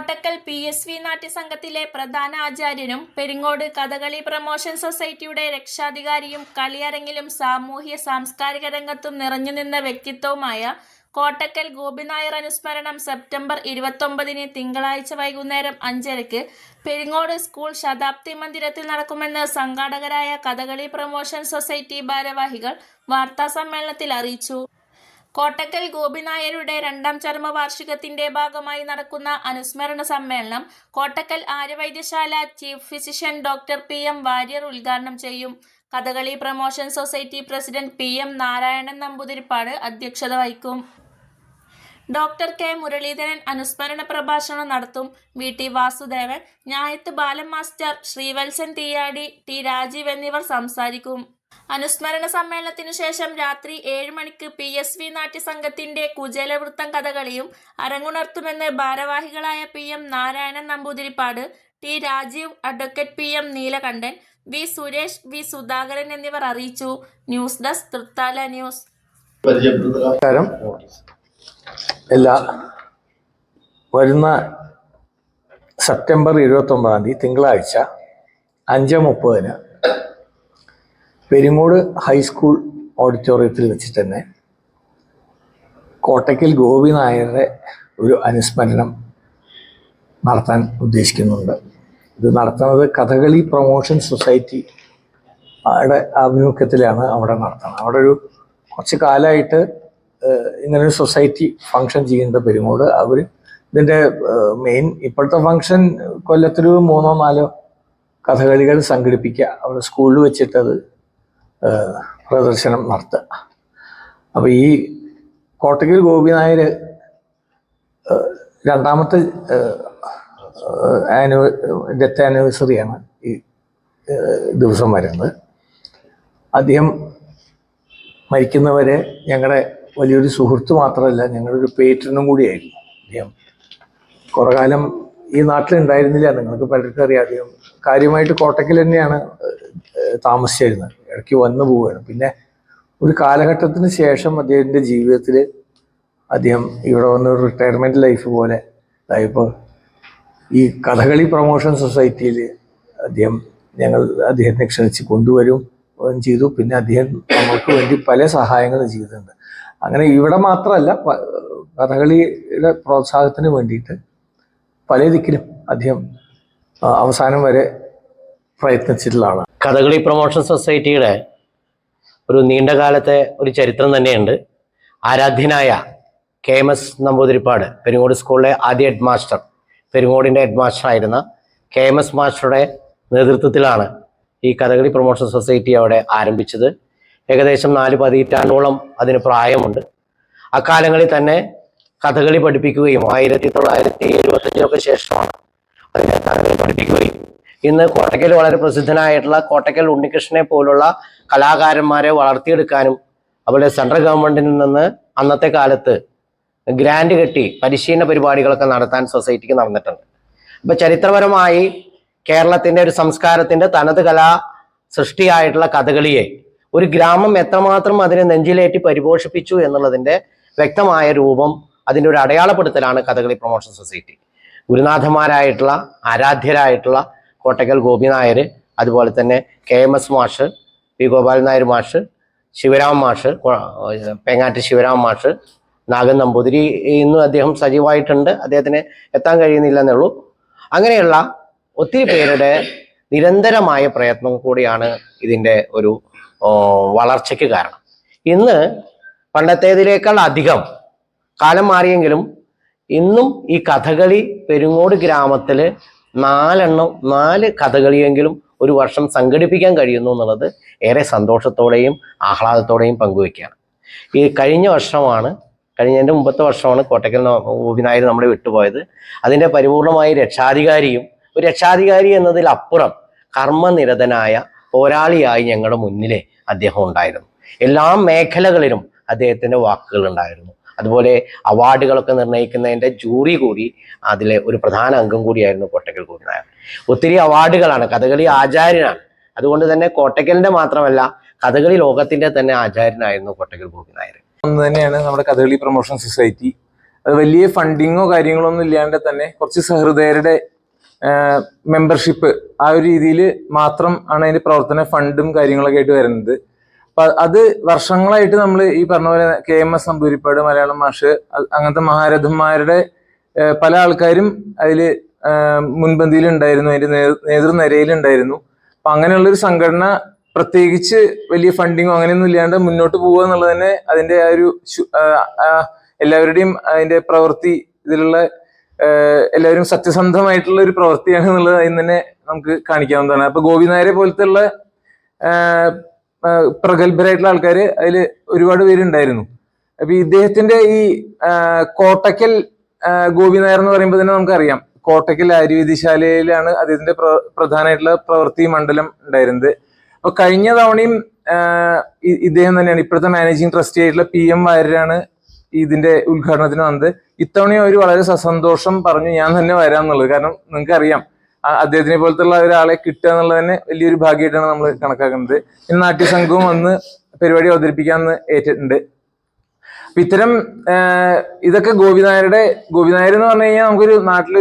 Kottakkal P S V നാട്യസംഘത്തിലെ പ്രധാന ആചാര്യനും പെരിങ്ങോട് കഥകളി പ്രമോഷൻ സൊസൈറ്റിയുടെ രക്ഷാധികാരിയും കളിയരങ്ങിലും സാമൂഹ്യ സാംസ്കാരിക രംഗത്തും നിറഞ്ഞുനിന്ന വ്യക്തിത്വവുമായ കോട്ടക്കൽ ഗോപിനായർ അനുസ്മരണം സെപ്റ്റംബർ ഇരുപത്തൊമ്പതിന് തിങ്കളാഴ്ച വൈകുന്നേരം അഞ്ചരയ്ക്ക് പെരിങ്ങോട് സ്കൂൾ ശതാബ്ദി മന്ദിരത്തിൽ നടക്കുമെന്ന് സംഘാടകരായ കഥകളി പ്രൊമോഷൻ സൊസൈറ്റി ഭാരവാഹികൾ വാർത്താസമ്മേളനത്തിൽ അറിയിച്ചു. കോട്ടക്കൽ ഗോപിനായരുടെ രണ്ടാം ചരമവാർഷികത്തിന്റെ ഭാഗമായി നടക്കുന്ന അനുസ്മരണ സമ്മേളനം Kottakkal Aryavaidyasala chief physician doctor P M Warrier ഉദ്ഘാടനം ചെയ്യും. Kathakali promotion society president P M Narayanan Namboothiripad അധ്യക്ഷത വഹിക്കും. ഡോക്ടർ കെ മുരളീധരൻ അനുസ്മരണ പ്രഭാഷണം നടത്തും. V T Vasudevan Njayath Balan master Sreevalsan Theeyadi T Rajeev എന്നിവർ സംസാരിക്കും. അനുസ്മരണ സമ്മേളനത്തിനു ശേഷം രാത്രി ഏഴ് മണിക്ക് പി എസ് വി നാട്യസംഘത്തിന്റെ കുചേലവൃത്തം കഥകളിയും അരങ്ങുണർത്തുമെന്ന് ഭാരവാഹികളായ P M Narayanan Namboodiripad T Rajeev advocate P M Neelakantan V Suresh V Sudhakaran എന്നിവർ അറിയിച്ചു. News desk Thrithala news. എല്ലാ വരുന്ന സെപ്റ്റംബർ ഇരുപത്തി ഒമ്പതാം തീയതി തിങ്കളാഴ്ച അഞ്ച് മുപ്പതിന് പെരിങ്ങോട് ഹൈസ്കൂൾ ഓഡിറ്റോറിയത്തിൽ വെച്ചിട്ട് തന്നെ കോട്ടയ്ക്കൽ ഗോപി നായരുടെ ഒരു അനുസ്മരണം നടത്താൻ ഉദ്ദേശിക്കുന്നുണ്ട്. ഇത് നടത്തുന്നത് കഥകളി പ്രൊമോഷൻ സൊസൈറ്റി അവിടെ ആഭിമുഖ്യത്തിലാണ് അവിടെ നടത്തുന്നത്. അവിടെ ഒരു കുറച്ച് കാലമായിട്ട് ഇങ്ങനെ ഇങ്ങനൊരു സൊസൈറ്റി ഫങ്ഷൻ ചെയ്യുന്നുണ്ട് പെരുമോട് അവർ ഇതിന്റെ മെയിൻ ഇപ്പോഴത്തെ ഫങ്ഷൻ കൊല്ലത്തൊരു മൂന്നോ നാലോ കഥകളികൾ സംഘടിപ്പിക്കുക. അവിടെ സ്കൂളിൽ വെച്ചിട്ടത് പ്രദർശനം നടത്തുക. അപ്പോൾ ഈ കോട്ടയ്ക്കൽ ഗോപിനായർ രണ്ടാമത്തെ ആനിവ ഡെത്ത് ആനിവേഴ്സറിയാണ് ഈ ദിവസം വരുന്നത്. അദ്ദേഹം മരിക്കുന്നവരെ ഞങ്ങളുടെ വലിയൊരു സുഹൃത്ത് മാത്രമല്ല ഞങ്ങളുടെ ഒരു പേറ്റനും കൂടിയായിരുന്നു അദ്ദേഹം. കുറേ കാലം ഈ നാട്ടിലുണ്ടായിരുന്നില്ല. നിങ്ങൾക്ക് പലർക്കും അറിയാം അദ്ദേഹം കാര്യമായിട്ട് കോട്ടയ്ക്കൽ തന്നെയാണ് താമസിച്ചിരുന്നത്. ഇടയ്ക്ക് വന്നു പോവുകയാണ്. പിന്നെ ഒരു കാലഘട്ടത്തിന് ശേഷം അദ്ദേഹത്തിന്റെ ജീവിതത്തിൽ അദ്ദേഹം ഇവിടെ വന്ന ഒരു ലൈഫ് പോലെ അതായപ്പോൾ ഈ കഥകളി പ്രൊമോഷൻ സൊസൈറ്റിയിൽ അദ്ദേഹം ഞങ്ങൾ അദ്ദേഹത്തെ ക്ഷണിച്ച് കൊണ്ടുവരും ചെയ്തു. പിന്നെ അദ്ദേഹം നമുക്ക് വേണ്ടി പല സഹായങ്ങളും ചെയ്തിട്ടുണ്ട്. അങ്ങനെ ഇവിടെ മാത്രമല്ല കഥകളിയുടെ പ്രോത്സാഹത്തിന് വേണ്ടിയിട്ട് പല ദിക്കിലും അദ്ദേഹം അവസാനം വരെ പ്രയത്നിച്ചിട്ടുള്ള ആളാണ് കഥകളി പ്രൊമോഷൻ സൊസൈറ്റിയുടെ ഒരു നീണ്ട കാലത്തെ ഒരു ചരിത്രം തന്നെയുണ്ട്. ആരാധ്യനായ K M S Namboodiripad Perungode സ്കൂളിലെ ആദ്യ ഹെഡ് മാസ്റ്റർ പെരുങ്ങോടിന്റെ ഹെഡ് മാസ്റ്റർ ആയിരുന്ന കെ എം എസ് മാസ്റ്ററുടെ നേതൃത്വത്തിലാണ് ഈ കഥകളി പ്രൊമോഷൻ സൊസൈറ്റി അവിടെ ആരംഭിച്ചത്. ഏകദേശം നാല് പതിറ്റാണ്ടോളം അതിന് പ്രായമുണ്ട്. അക്കാലങ്ങളിൽ തന്നെ കഥകളി പഠിപ്പിക്കുകയും ആയിരത്തി തൊള്ളായിരത്തി എഴുപത്തഞ്ചിനൊക്കെ ശേഷമാണ് അതിനെ കഥകളി പഠിപ്പിക്കുകയും ഇന്ന് കോട്ടയ്ക്കൽ വളരെ പ്രസിദ്ധനായിട്ടുള്ള കോട്ടയ്ക്കൽ ഉണ്ണികൃഷ്ണനെ പോലുള്ള കലാകാരന്മാരെ വളർത്തിയെടുക്കാനും അവരുടെ സെൻട്രൽ ഗവൺമെന്റിൽ നിന്ന് അന്നത്തെ കാലത്ത് ഗ്രാൻഡ് കെട്ടി പരിശീലന പരിപാടികളൊക്കെ നടത്താൻ സൊസൈറ്റിക്ക് നടന്നിട്ടുണ്ട്. അപ്പൊ ചരിത്രപരമായി കേരളത്തിന്റെ ഒരു സംസ്കാരത്തിന്റെ തനത് കലാ സൃഷ്ടിയായിട്ടുള്ള കഥകളിയെ ഒരു ഗ്രാമം എത്രമാത്രം അതിനെ നെഞ്ചിലേറ്റി പരിപോഷിപ്പിച്ചു എന്നുള്ളതിന്റെ വ്യക്തമായ രൂപം അതിന്റെ ഒരു അടയാളപ്പെടുത്തലാണ് കഥകളി പ്രൊമോഷൻ സൊസൈറ്റി. ഗുരുനാഥന്മാരായിട്ടുള്ള ആരാധ്യരായിട്ടുള്ള കോട്ടക്കൽ ഗോപി നായർ അതുപോലെ തന്നെ കെ എം എസ് മാഷ് പി ഗോപാലൻ നായർ മാഷ് ശിവരാം മാഷ് പേങ്ങാട്ട് ശിവരാം മാഷ് നാഗൻ നമ്പൂതിരി ഇന്നും അദ്ദേഹം സജീവമായിട്ടുണ്ട്. അദ്ദേഹത്തിന് എത്താൻ കഴിയുന്നില്ല എന്നുള്ളൂ അങ്ങനെയുള്ള ഒത്തിരി പേരുടെ നിരന്തരമായ പ്രയത്നം കൂടിയാണ് ഇതിന്റെ ഒരു വളർച്ചയ്ക്ക് കാരണം. ഇന്ന് പണ്ടത്തേതിനേക്കാൾ അധികം കാലം മാറിയെങ്കിലും ഇന്നും ഈ കഥകളി പെരുങ്ങോട് ഗ്രാമത്തിൽ നാലെണ്ണം നാല് കഥകളിയെങ്കിലും ഒരു വർഷം സംഘടിപ്പിക്കാൻ കഴിയുന്നു എന്നുള്ളത് ഏറെ സന്തോഷത്തോടെയും ആഹ്ലാദത്തോടെയും പങ്കുവെക്കുകയാണ് ഈ കഴിഞ്ഞ വർഷമാണ് കഴിഞ്ഞതിന്റെ മുമ്പത്തെ വർഷമാണ് കോട്ടയ്ക്കൽ വിനായകർ നമ്മളെ വിട്ടുപോയത്. അതിന്റെ പരിപൂർണമായ രക്ഷാധികാരിയും ഒരു രക്ഷാധികാരി എന്നതിലപ്പുറം കർമ്മനിരതനായ പോരാളിയായി ഞങ്ങളുടെ മുന്നിലെ അദ്ദേഹം ഉണ്ടായിരുന്നു. എല്ലാ മേഖലകളിലും അദ്ദേഹത്തിന്റെ വാക്കുകൾ ഉണ്ടായിരുന്നു. അതുപോലെ അവാർഡുകളൊക്കെ നിർണയിക്കുന്നതിന്റെ ജൂറി കൂടി അതിലെ ഒരു പ്രധാന അംഗം കൂടിയായിരുന്നു കോട്ടക്കൽ ഗോപിനായർ ഒത്തിരി അവാർഡുകളാണ് കഥകളി ആചാര്യനാണ്. അതുകൊണ്ട് തന്നെ കോട്ടക്കലിന്റെ മാത്രമല്ല കഥകളി ലോകത്തിന്റെ തന്നെ ആചാര്യനായിരുന്നു കോട്ടക്കൽ ഗോപിനായർ ഒന്ന് തന്നെയാണ് നമ്മുടെ കഥകളി പ്രൊമോഷൻ സൊസൈറ്റി. അത് വലിയ ഫണ്ടിങ്ങോ കാര്യങ്ങളോ ഒന്നും ഇല്ലാണ്ട് തന്നെ കുറച്ച് സഹൃദയരുടെ മെമ്പർഷിപ്പ് ആ ഒരു രീതിയിൽ മാത്രം ആണ് അതിന്റെ പ്രവർത്തന ഫണ്ടും കാര്യങ്ങളൊക്കെ ആയിട്ട് വരുന്നത്. അപ്പൊ അത് വർഷങ്ങളായിട്ട് നമ്മൾ ഈ പറഞ്ഞ പോലെ K M S Namboodiripad Malayalam മാഷ് അങ്ങനത്തെ മഹാരഥന്മാരുടെ പല ആൾക്കാരും അതിൽ മുൻപന്തിയിൽ ഉണ്ടായിരുന്നു അതിന്റെ നേതൃനിരയിൽ ഉണ്ടായിരുന്നു അപ്പൊ അങ്ങനെയുള്ള ഒരു സംഘടന പ്രത്യേകിച്ച് വലിയ ഫണ്ടിങ്ങോ അങ്ങനെയൊന്നും ഇല്ലാണ്ട് മുന്നോട്ട് പോവുക എന്നുള്ളത് തന്നെ അതിന്റെ ആ ഒരു എല്ലാവരുടെയും അതിന്റെ പ്രവൃത്തി ഇതിലുള്ള എല്ലാവരും സത്യസന്ധമായിട്ടുള്ള ഒരു പ്രവൃത്തിയാണ് എന്നുള്ളത് അതിൽ തന്നെ നമുക്ക് കാണിക്കാവുന്നതാണ്. അപ്പൊ ഗോപിനായരെ പോലത്തെ ഉള്ള പ്രഗത്ഭരായിട്ടുള്ള ആൾക്കാർ അതിൽ ഒരുപാട് പേരുണ്ടായിരുന്നു. അപ്പൊ ഇദ്ദേഹത്തിന്റെ ഈ കോട്ടക്കൽ ഗോപി നായർ എന്ന് പറയുമ്പോൾ തന്നെ നമുക്കറിയാം. കോട്ടക്കൽ ആര്യവേദിശാലയിലാണ് അദ്ദേഹത്തിന്റെ പ്ര- പ്രധാനമായിട്ടുള്ള പ്രവൃത്തി മണ്ഡലം ഉണ്ടായിരുന്നത്. അപ്പൊ കഴിഞ്ഞ തവണയും ഇദ്ദേഹം തന്നെയാണ് ഇപ്പോഴത്തെ മാനേജിങ് ട്രസ്റ്റി ആയിട്ടുള്ള പി എം വാര്യരാണ് ഇതിന്റെ ഉദ്ഘാടനത്തിന് വന്നത്. ഇത്തവണയും അവർ വളരെ സസന്തോഷം പറഞ്ഞു ഞാൻ തന്നെ വരാം എന്നുള്ളത്. കാരണം നിങ്ങൾക്ക് അറിയാം അദ്ദേഹത്തിനെ പോലത്തുള്ള ഒരാളെ കിട്ടുക എന്നുള്ളത് തന്നെ വലിയൊരു ഭാഗ്യമായിട്ടാണ് നമ്മൾ കണക്കാക്കുന്നത്. ഇന്ന് നാട്യസംഘവും വന്ന് പരിപാടി അവതരിപ്പിക്കാമെന്ന് ഏറ്റിട്ടുണ്ട്. ഇത്തരം ഇതൊക്കെ ഗോപിനായരുടെ ഗോപിനായർ എന്ന് പറഞ്ഞു കഴിഞ്ഞാൽ നമുക്കൊരു നാട്ടിലൊരു